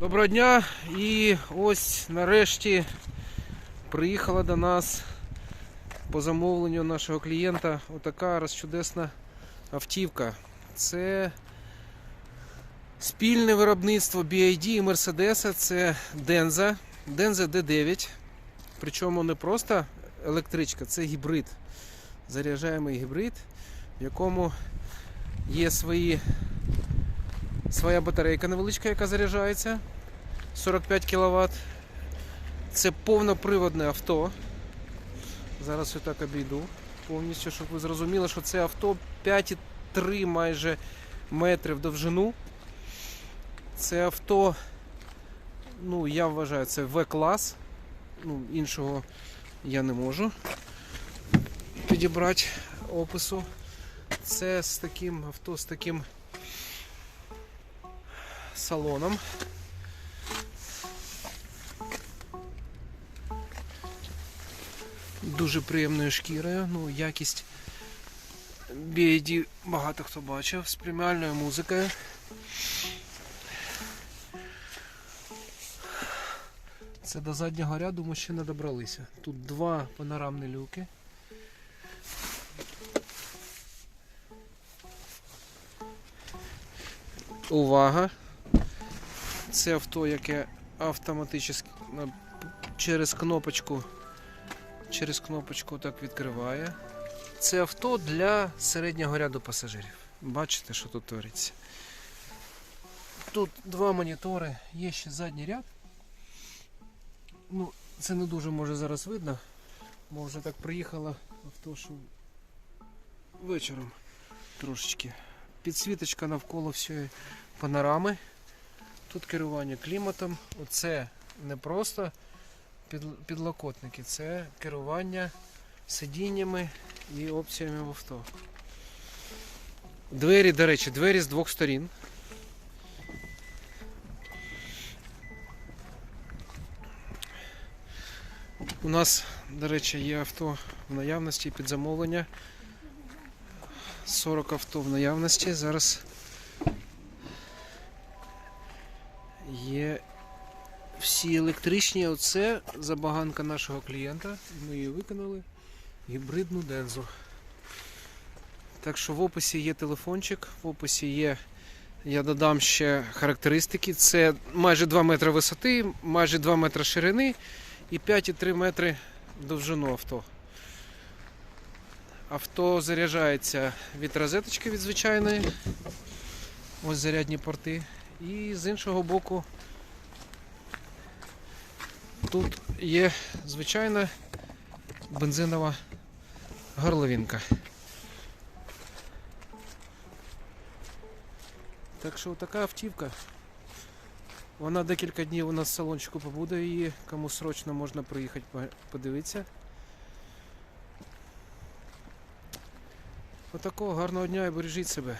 Доброго дня! І ось нарешті приїхала до нас по замовленню нашого клієнта отака розчудесна автівка. Це спільне виробництво BID і Mercedes, це Denza, Denza D9. Причому не просто електричка, це гібрид. Заряджаємий гібрид, в якому є свої Своя батарейка невеличка, яка заряджається 45 кВт. Це повноприводне авто. Зараз я так обійду повністю, щоб ви зрозуміли, що це авто 5,3 майже метри в довжину. Це авто, ну, я вважаю, це В-клас. Ну, іншого я не можу підібрати опису. Це з таким авто з таким салоном. Дуже приємною шкірою, ну, якість BID багато хто бачив з преміальною музикою. Це до заднього ряду ми ще не добралися. Тут два панорамні люки. Увага! Це авто, яке автоматично через кнопочку, через кнопочку так відкриває. Це авто для середнього ряду пасажирів. Бачите, що тут твориться. Тут два монітори, є ще задній ряд. Ну, це не дуже може зараз видно, бо вже так приїхало авто, що вечором трошечки. Підсвіточка навколо всієї панорами. Тут керування кліматом. Оце не просто підлокотники, це керування сидіннями і опціями в авто. Двері, до речі, двері з двох сторін. У нас, до речі, є авто в наявності під замовлення. 40 авто в наявності. Зараз є всі електричні. Оце забаганка нашого клієнта. Ми її виконали. Гібридну дензу. Так що в описі є телефончик, в описі є, я додам ще характеристики. Це майже 2 метри висоти, майже 2 метри ширини і 5,3 метри довжину авто. Авто заряджається від розеточки від звичайної. Ось зарядні порти. І з іншого боку тут є звичайна бензинова горловинка. Так що така автівка. Вона декілька днів у нас в салончику побуде і кому срочно можна приїхати по- подивитися. Отакого гарного дня і бережіть себе.